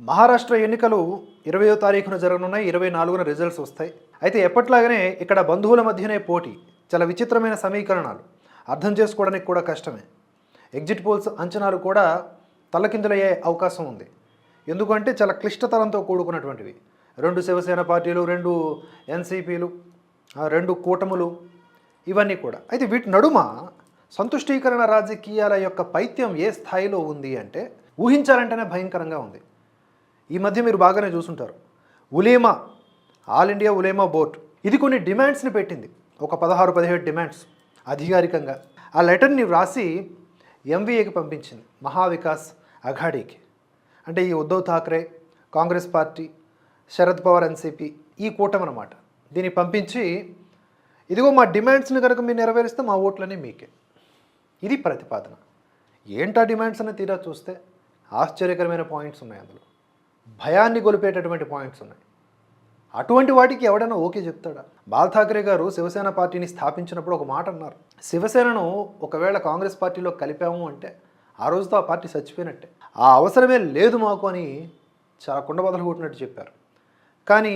మహారాష్ట్ర ఎన్నికలు ఇరవయో తారీఖున జరగనున్నాయి ఇరవై నాలుగున రిజల్ట్స్ వస్తాయి. అయితే ఎప్పట్లాగానే ఇక్కడ బంధువుల మధ్యనే పోటీ చాలా విచిత్రమైన సమీకరణాలు. అర్థం చేసుకోవడానికి కూడా కష్టమే. ఎగ్జిట్ పోల్స్ అంచనాలు కూడా తలకిందులయ్యే అవకాశం ఉంది. ఎందుకంటే చాలా క్లిష్టతరంతో కూడుకున్నటువంటివి. రెండు శివసేన పార్టీలు రెండు ఎన్సీపీలు రెండు కూటములు ఇవన్నీ కూడా. అయితే వీటి నడుమ సంతుష్టీకరణ రాజకీయాల యొక్క పైత్యం ఏ స్థాయిలో ఉంది అంటే ఊహించాలంటేనే భయంకరంగా ఉంది. ఈ మధ్య మీరు బాగానే చూసుంటారు. Ulema all India Ulema board. ఇది కొన్ని డిమాండ్స్ని పెట్టింది. ఒక పదహారు పదిహేడు డిమాండ్స్. అధికారికంగా. ఆ లెటర్ని వ్రాసి ఎంవీఏకి పంపించింది. మహావికాస్ అఘాడీకి. అంటే ఈ ఉద్ధవ్ ఠాక్రే కాంగ్రెస్ పార్టీ శరద్ పవార్ ఎన్సీపీ ఈ కూటమి అన్నమాట దీన్ని పంపించి ఇదిగో మా డిమాండ్స్ని కనుక మీరు నెరవేరిస్తే మా ఓట్లనే మీకే. ఇది ప్రతిపాదన. ఏంటా డిమాండ్స్ అని తీరా చూస్తే ఆశ్చర్యకరమైన పాయింట్స్ ఉన్నాయి అందులో. భయాన్ని గొలిపేటటువంటి పాయింట్స్ ఉన్నాయి. అటువంటి వాటికి ఎవడైనా ఓకే చెప్తాడా? బాల్ ఠాక్రే గారు శివసేన పార్టీని స్థాపించినప్పుడు ఒక మాట అన్నారు. శివసేనను ఒకవేళ కాంగ్రెస్ పార్టీలో కలిపాము అంటే ఆ రోజుతో ఆ పార్టీ చచ్చిపోయినట్టే. ఆ అవసరమే లేదు మాకు అని చాలా కుండబదలు కొట్టినట్టు చెప్పారు. కానీ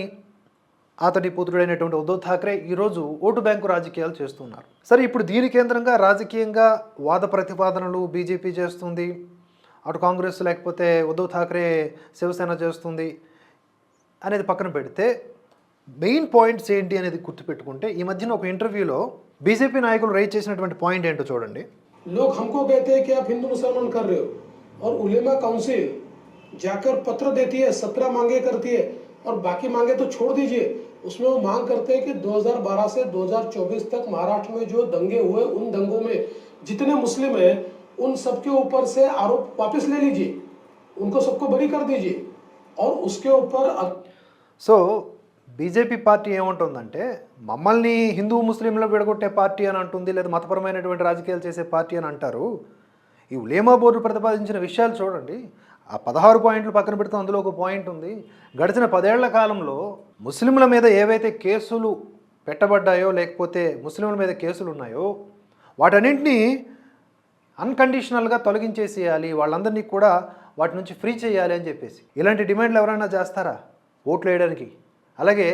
అతడి పుత్రుడైనటువంటి ఉద్ధవ్ ఠాక్రే ఈరోజు ఓటు బ్యాంకు రాజకీయాలు చేస్తున్నారు. సరే ఇప్పుడు దీని కేంద్రంగా రాజకీయంగా వాద ప్రతిపాదనలు బీజేపీ చేస్తుంది. అటు కాంగ్రెస్ లేకపోతే ఉద్ధవ్ ఠాక్రే శివసేన చేస్తుంది అనేది పక్కన పెడితే మెయిన్ పాయింట్స్ ఏంటి అనేది గుర్తుపెట్టుకుంటే ఈ మధ్యన ఒక ఇంటర్వ్యూలో బీజేపీ నాయకులు రైజ్ చేసినటువంటి పాయింట్ ఏంటో చూడండి लोग हमको कहते हैं कि आप हिंदू मुसलमान कर रहे हो और उलेमा काउंसिल जाकर पत्र देती है सत्रह मांगे करती है और बाकी मांगे तो छोड़ दीजिए उसमें वो मांग करते हैं कि 2012 से 2024 तक महाराष्ट्र में जो दंगे हुए उन दंगों में जितने मुस्लिम हैं उन सबके ऊपर से आरोप वापस ले लीजिए उनको सबको बरी कर दीजिए और उसके ऊपर अ- సో బీజేపీ పార్టీ ఏమంటుందంటే మమ్మల్ని హిందూ ముస్లింలు విడగొట్టే పార్టీ అని అంటుంది లేదా మతపరమైనటువంటి రాజకీయాలు చేసే పార్టీ అని అంటారు ఈ ఉలేమా బోర్డు ప్రతిపాదించిన విషయాలు చూడండి ఆ పదహారు పాయింట్లు పక్కన పెడితే అందులో ఒక పాయింట్ ఉంది గడిచిన పదేళ్ల కాలంలో ముస్లింల మీద ఏవైతే కేసులు పెట్టబడ్డాయో లేకపోతే ముస్లింల మీద కేసులు ఉన్నాయో వాటన్నింటినీ అన్కండిషనల్గా తొలగించేసేయాలి వాళ్ళందరినీ కూడా వాటి నుంచి ఫ్రీ చేయాలి అని చెప్పేసి. ఇలాంటి డిమాండ్లు ఎవరైనా చేస్తారా ఓట్లు వేయడానికి? అలాగే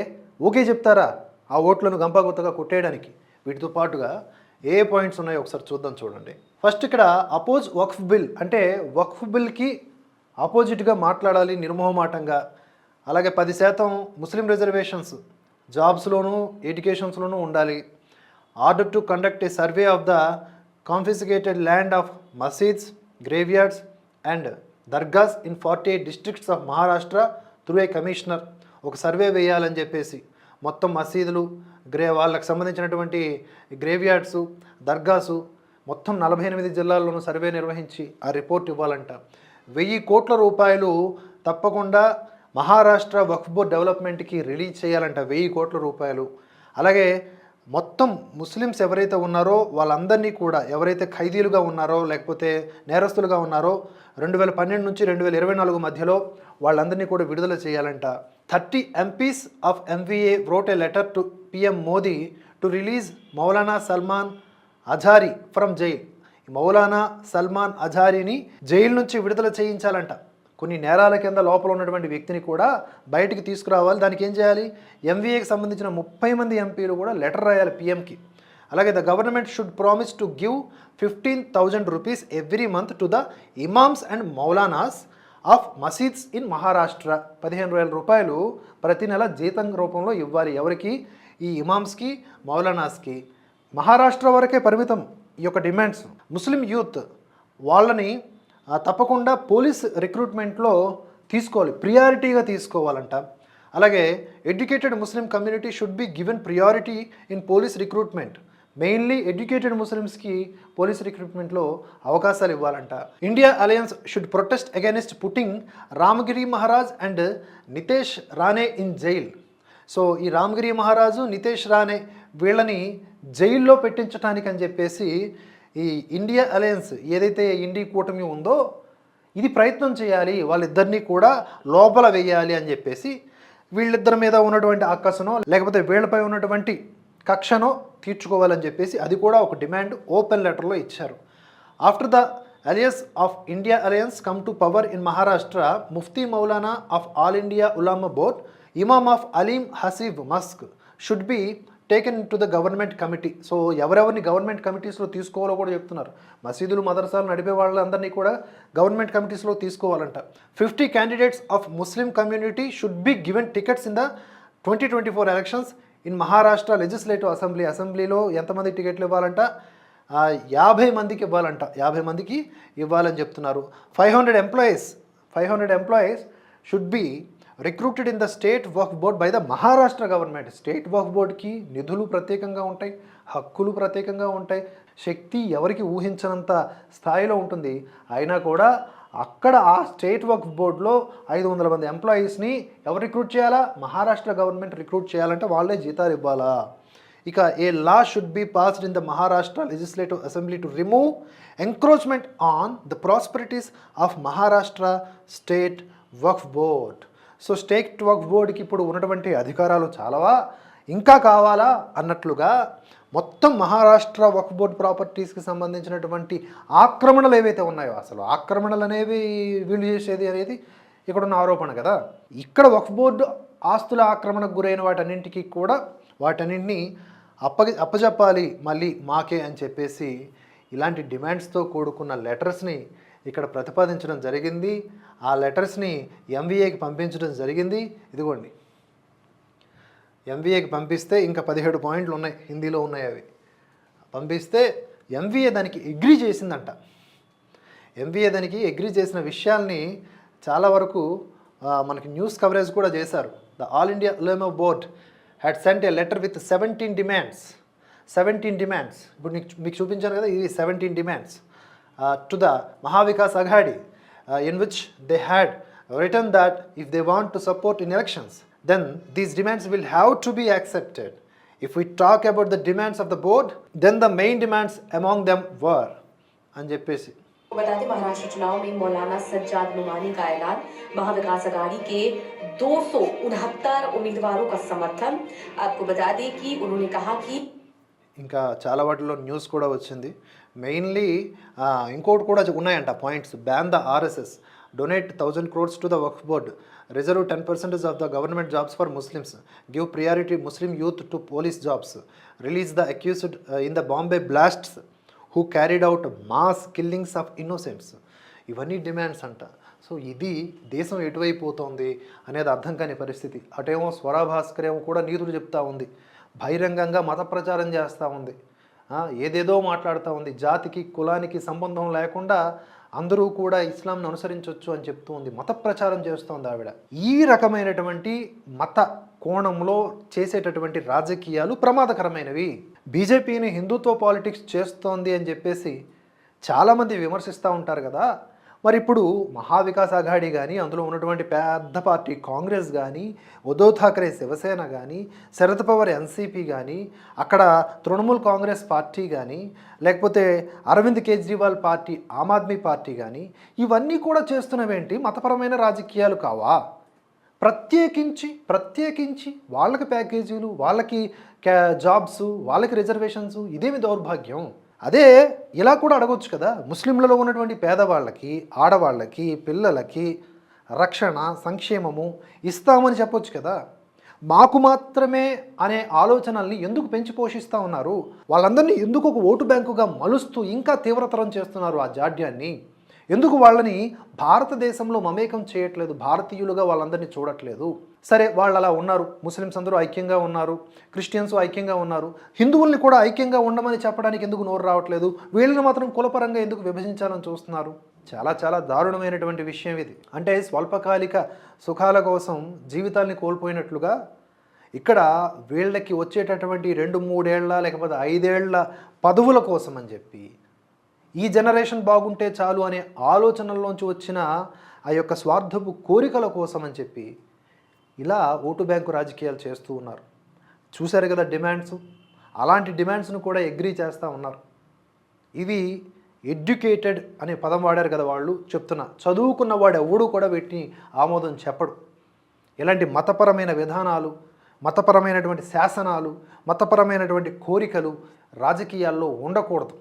ఓకే చెప్తారా ఆ ఓట్లను గంపగుత్తగా కొట్టేయడానికి? వీటితో పాటుగా ఏ పాయింట్స్ ఉన్నాయో ఒకసారి చూద్దాం చూడండి. ఫస్ట్ ఇక్కడ అపోజ్ వక్ఫ్ బిల్ అంటే వక్ఫ్ బిల్కి ఆపోజిట్గా మాట్లాడాలి నిర్మోహమాటంగా. అలాగే పది శాతం ముస్లిం రిజర్వేషన్స్ జాబ్స్లోనూ ఎడ్యుకేషన్స్లోనూ ఉండాలి. Order to conduct a survey of the confiscated land of masjids graveyards and dargahs in forty eight districts of Maharashtra through a commissioner ఒక సర్వే వేయాలని చెప్పేసి మొత్తం మసీదులు గ్రే వాళ్ళకి సంబంధించినటువంటి గ్రేవ్యార్డ్స్ దర్గాసు మొత్తం నలభై ఎనిమిది జిల్లాల్లోనూ సర్వే నిర్వహించి ఆ రిపోర్ట్ ఇవ్వాలంట. వెయ్యి కోట్ల రూపాయలు తప్పకుండా మహారాష్ట్ర వక్ఫ్ బోర్డ్ డెవలప్మెంట్కి రిలీజ్ చేయాలంట వెయ్యి కోట్ల రూపాయలు. అలాగే మొత్తం ముస్లిమ్స్ ఎవరైతే ఉన్నారో వాళ్ళందరినీ కూడా ఎవరైతే ఖైదీలుగా ఉన్నారో లేకపోతే నేరస్తులుగా ఉన్నారో రెండు వేల పన్నెండు నుంచి రెండు వేల ఇరవై నాలుగు మధ్యలో వాళ్ళందరినీ కూడా విడుదల చేయాలంట. Thirty MPs of MVA wrote a letter to PM Modi to release Maulana Salman Azhari from jail Maulana Salman అజారీని జైలు నుంచి విడుదల చేయించాలంట. కొన్ని నేరాల కింద లోపల ఉన్నటువంటి వ్యక్తిని కూడా బయటికి తీసుకురావాలి. దానికి ఏం చేయాలి? ఎంవీఏకి సంబంధించిన ముప్పై మంది ఎంపీలు కూడా లెటర్ రాయాలి పిఎంకి అలాగే the government should promise to give fifteen thousand rupees every month to the imams and maulanas of masjids in Maharashtra. పదిహేను వేల రూపాయలు ప్రతి నెల జీతం రూపంలో ఇవ్వాలి ఎవరికి? ఈ ఇమామ్స్కి మౌలానాస్కి. మహారాష్ట్ర వరకే పరిమితం ఈ యొక్క డిమాండ్స్. ముస్లిం యూత్ వాళ్ళని తప్పకుండా పోలీస్ రిక్రూట్మెంట్లో తీసుకోవాలి ప్రియారిటీగా తీసుకోవాలంట. అలాగే educated Muslim community should be given priority in police recruitment. Mainly educated ముస్లిమ్స్కి పోలీస్ రిక్రూట్మెంట్లో అవకాశాలు ఇవ్వాలంట. India alliance should protest against putting Ramagiri Maharaj and Nitesh Rane in jail. So ఈ రామగిరి మహారాజు నితేష్ రానే వీళ్ళని జైల్లో పెట్టించడానికి అని చెప్పేసి ఈ ఇండియా అలయన్స్ ఏదైతే ఇండి కూటమి ఉందో ఇది ప్రయత్నం చేయాలి వాళ్ళిద్దరినీ కూడా లోపల వేయాలి అని చెప్పేసి వీళ్ళిద్దరి మీద ఉన్నటువంటి ఆకర్షణో లేకపోతే వీళ్ళపై ఉన్నటువంటి కక్షనో తీర్చుకోవాలని చెప్పేసి అది కూడా ఒక డిమాండ్ ఓపెన్ లెటర్లో ఇచ్చారు. After the alias of India alliance come to power in Maharashtra Mufti Maulana of all India Ulama board Imam of Aleem Haseeb mosque should be taken to the government committee so ఎవరెవరిని government కమిటీస్లో తీసుకోవాలో కూడా చెప్తున్నారు. మసీదులు మదర్సాలు నడిపే వాళ్ళందరినీ కూడా గవర్నమెంట్ కమిటీస్లో తీసుకోవాలంట. Fifty candidates of Muslim community should be given tickets in the twenty twenty four elections in Maharashtra legislative assembly అసెంబ్లీలో ఎంతమంది టికెట్లు ఇవ్వాలంట? యాభై మందికి ఇవ్వాలంట. యాభై మందికి ఇవ్వాలని చెప్తున్నారు. Five hundred employees five hundred employees should be recruited in the state work board by the Maharashtra government state work బోర్డ్కి నిధులు ప్రత్యేకంగా ఉంటాయి హక్కులు ప్రత్యేకంగా ఉంటాయి శక్తి ఎవరికి ఊహించనంత స్థాయిలో ఉంటుంది. అయినా కూడా అక్కడ ఆ స్టేట్ వర్క్ బోర్డులో ఐదు వందల మంది ఎంప్లాయీస్ని ఎవరు రిక్రూట్ చేయాలా? మహారాష్ట్ర గవర్నమెంట్ రిక్రూట్ చేయాలంటే వాళ్ళే జీతాలు ఇవ్వాలా? ఇక a law should be passed in the Maharashtra legislative assembly to remove encroachment on the prosperities of Maharashtra state Waqf board so state Waqf బోర్డుకి ఇప్పుడు ఉన్నటువంటి అధికారాలు చాలావా? ఇంకా కావాలా? అన్నట్లుగా మొత్తం మహారాష్ట్ర వక్ఫ్ బోర్డ్ ప్రాపర్టీస్కి సంబంధించినటువంటి ఆక్రమణలు ఏవైతే ఉన్నాయో అసలు ఆక్రమణలు అనేవి వీళ్ళు చేసేది అనేది ఇక్కడ ఉన్న ఆరోపణ కదా. ఇక్కడ వక్ఫ్ బోర్డు ఆస్తుల ఆక్రమణకు గురైన వాటన్నింటికి కూడా వాటన్నింటినీ అప్పగి అప్పజెప్పాలి మళ్ళీ మాకే అని చెప్పేసి ఇలాంటి డిమాండ్స్తో కూడుకున్న లెటర్స్ని ఇక్కడ ప్రతిపాదించడం జరిగింది. ఆ లెటర్స్ని ఎంవీఏకి పంపించడం జరిగింది. ఇదిగోండి. ఎంవీఏకి పంపిస్తే ఇంకా పదిహేడు పాయింట్లు ఉన్నాయి. హిందీలో ఉన్నాయి అవి. పంపిస్తే ఎంవీఏ దానికి అగ్రీ చేసిందంట. ఎంవీఏ దానికి అగ్రీ చేసిన విషయాల్ని చాలా వరకు మనకి న్యూస్ కవరేజ్ కూడా చేశారు. The all India Ulema board had sent a letter with seventeen demands seventeen demands ఇప్పుడు మీకు మీకు చూపించాను కదా ఇది seventeen demands to the Mahavikas Aghadi in which they had return that if they want to support in elections then these demands will have to be accepted if we talk about the demands of the board then the main demands among them were అని చెప్పేసి बता दें महाराष्ट्र चुनाव में मौलाना सज्जाद नुमानी का ऐलान महाविकास अघाड़ी के दो उम्मीदवारों का समर्थन आपको बता दें कि उन्होंने कहा कि ఇంకా చాలా వాటిలో న్యూస్ కూడా వచ్చింది. మెయిన్లీ ఇంకోటి కూడా ఉన్నాయంట points ban the RSS donate thousand crores to the work board reserve ten percentage of the government jobs for Muslims give priority Muslim youth to police jobs release the accused in the Bombay blasts who carried out mass killings of innocents ఇవన్నీ demands అంట. So ఇది దేశం ఎటువైపోతోంది అనేది అర్థం కాని పరిస్థితి. అటేమో స్వరాభాస్కర్ ఏమో కూడా నీతులు చెప్తా ఉంది. బహిరంగంగా మత ప్రచారం చేస్తూ ఉంది. ఏదేదో మాట్లాడుతూ ఉంది. జాతికి కులానికి సంబంధం లేకుండా అందరూ కూడా ఇస్లాంను అనుసరించవచ్చు అని చెప్తూ ఉంది. మత ప్రచారం చేస్తోంది ఆవిడ. ఈ రకమైనటువంటి మత కోణంలో చేసేటటువంటి రాజకీయాలు ప్రమాదకరమైనవి. బీజేపీని హిందుత్వ పాలిటిక్స్ చేస్తోంది అని చెప్పేసి చాలామంది విమర్శిస్తూ ఉంటారు కదా. మరి ఇప్పుడు మహావికాస్ అఘాడి కానీ అందులో ఉన్నటువంటి పెద్ద పార్టీ కాంగ్రెస్ కానీ ఉద్ధవ్ ఠాక్రే శివసేన కానీ శరద్ పవర్ ఎన్సీపీ కానీ అక్కడ తృణమూల్ కాంగ్రెస్ పార్టీ కానీ లేకపోతే అరవింద్ కేజ్రీవాల్ పార్టీ ఆమ్ ఆద్మీ పార్టీ కానీ ఇవన్నీ కూడా చేస్తున్నవేంటి? మతపరమైన రాజకీయాలు కావా? ప్రత్యేకించి ప్రత్యేకించి వాళ్ళకి ప్యాకేజీలు వాళ్ళకి క్యా జాబ్స్ వాళ్ళకి రిజర్వేషన్స్ ఇదేమి దౌర్భాగ్యం? అదే ఇలా కూడా అడగొచ్చు కదా. ముస్లింలలో ఉన్నటువంటి పేదవాళ్ళకి ఆడవాళ్ళకి పిల్లలకి రక్షణ సంక్షేమము ఇస్తామని చెప్పొచ్చు కదా. మాకు మాత్రమే అనే ఆలోచనల్ని ఎందుకు పెంచి పోషిస్తూ ఉన్నారు? వాళ్ళందరినీ ఎందుకు ఒక ఓటు బ్యాంకుగా మలుస్తూ ఇంకా తీవ్రతరం చేస్తున్నారు ఆ జాడ్యాన్ని? ఎందుకు వాళ్ళని భారతదేశంలో మమేకం చేయట్లేదు భారతీయులుగా వాళ్ళందరినీ చూడట్లేదు? సరే వాళ్ళు అలా ఉన్నారు. ముస్లిమ్స్ అందరూ ఐక్యంగా ఉన్నారు. క్రిస్టియన్స్ ఐక్యంగా ఉన్నారు. హిందువుల్ని కూడా ఐక్యంగా ఉండమని చెప్పడానికి ఎందుకు నోరు రావట్లేదు? వీళ్ళని మాత్రం కులపరంగా ఎందుకు విభజించాలని చూస్తున్నారు? చాలా చాలా దారుణమైనటువంటి విషయం ఇది. అంటే స్వల్పకాలిక సుఖాల కోసం జీవితాల్ని కోల్పోయినట్లుగా ఇక్కడ వీళ్ళకి వచ్చేటటువంటి రెండు మూడేళ్ళ లేకపోతే ఐదేళ్ళ పదవుల కోసం అని చెప్పి ఈ జనరేషన్ బాగుంటే చాలు అనే ఆలోచనల్లోంచి వచ్చిన ఆ యొక్క స్వార్థపు కోరికల కోసం అని చెప్పి ఇలా ఓటు బ్యాంకు రాజకీయాలు చేస్తూ ఉన్నారు. చూశారు కదా డిమాండ్స్? అలాంటి డిమాండ్స్ను కూడా అగ్రీ చేస్తూ ఉన్నారు. ఇవి ఎడ్యుకేటెడ్ అనే పదం వాడారు కదా వాళ్ళు చెప్తున్నా. చదువుకున్న వాడు ఎవడూ కూడా వీటిని ఆమోదం చెప్పడు. ఇలాంటి మతపరమైన విధానాలు మతపరమైనటువంటి శాసనాలు మతపరమైనటువంటి కోరికలు రాజకీయాల్లో ఉండకూడదు.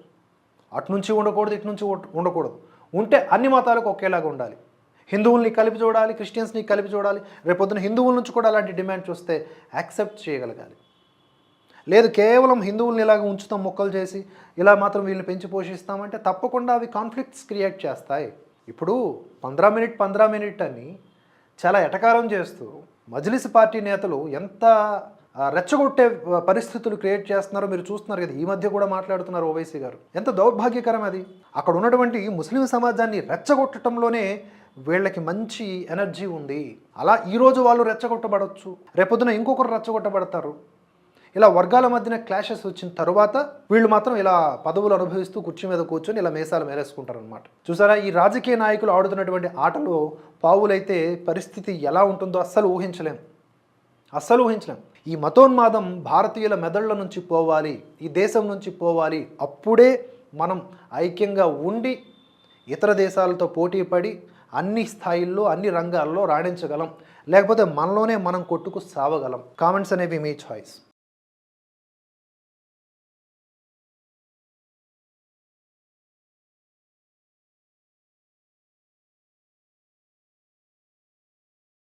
అటు నుంచి ఉండకూడదు ఇటు నుంచి ఉండకూడదు. ఉంటే అన్ని మతాలకు ఒకేలాగా ఉండాలి. హిందువుల్ని కలిపి చూడాలి క్రిస్టియన్స్ని కలిపి చూడాలి. రేపొద్దున హిందువుల నుంచి కూడా అలాంటి డిమాండ్ చూస్తే యాక్సెప్ట్ చేయగలగాలి. లేదు కేవలం హిందువుల్ని ఇలాగ ఉంచుతాం మొక్కలు చేసి ఇలా మాత్రం వీళ్ళని పెంచి పోషిస్తామంటే తప్పకుండా అవి కాన్ఫ్లిక్ట్స్ క్రియేట్ చేస్తాయి. ఇప్పుడు పంద్రా మినిట్ పంద్రా మినిట్ అని చాలా ఎటకారం చేస్తూ మజ్లిస్ పార్టీ నేతలు ఎంత రెచ్చగొట్టే పరిస్థితులు క్రియేట్ చేస్తున్నారో మీరు చూస్తున్నారు కదా ఈ మధ్య కూడా మాట్లాడుతున్నారు ఓవైసీ గారు. ఎంత దౌర్భాగ్యకరం అది. అక్కడ ఉన్నటువంటి ముస్లిం సమాజాన్ని రెచ్చగొట్టడంలోనే వీళ్ళకి మంచి ఎనర్జీ ఉంది. అలా ఈరోజు వాళ్ళు రెచ్చగొట్టబడవచ్చు రేపొద్దున ఇంకొకరు రెచ్చగొట్టబడతారు. ఇలా వర్గాల మధ్యన క్లాషెస్ వచ్చిన తర్వాత వీళ్ళు మాత్రం ఇలా పదవులు అనుభవిస్తూ కుర్చీ మీద కూర్చొని ఇలా మేసాలు మేరేసుకుంటారు అనమాట చూసారా? ఈ రాజకీయ నాయకులు ఆడుతున్నటువంటి ఆటలో పావులైతే పరిస్థితి ఎలా ఉంటుందో అస్సలు ఊహించలేం. అస్సలు ఊహించలేం. ఈ మతోన్మాదం భారతీయుల మెదళ్ళ నుంచి పోవాలి ఈ దేశం నుంచి పోవాలి. అప్పుడే మనం ఐక్యంగా ఉండి ఇతర దేశాలతో పోటీ పడి అన్ని స్థాయిల్లో అన్ని రంగాల్లో రాణించగలం. లేకపోతే మనలోనే మనం కొట్టుకు సావగలం. కామెంట్స్ అనేవి మీ చాయిస్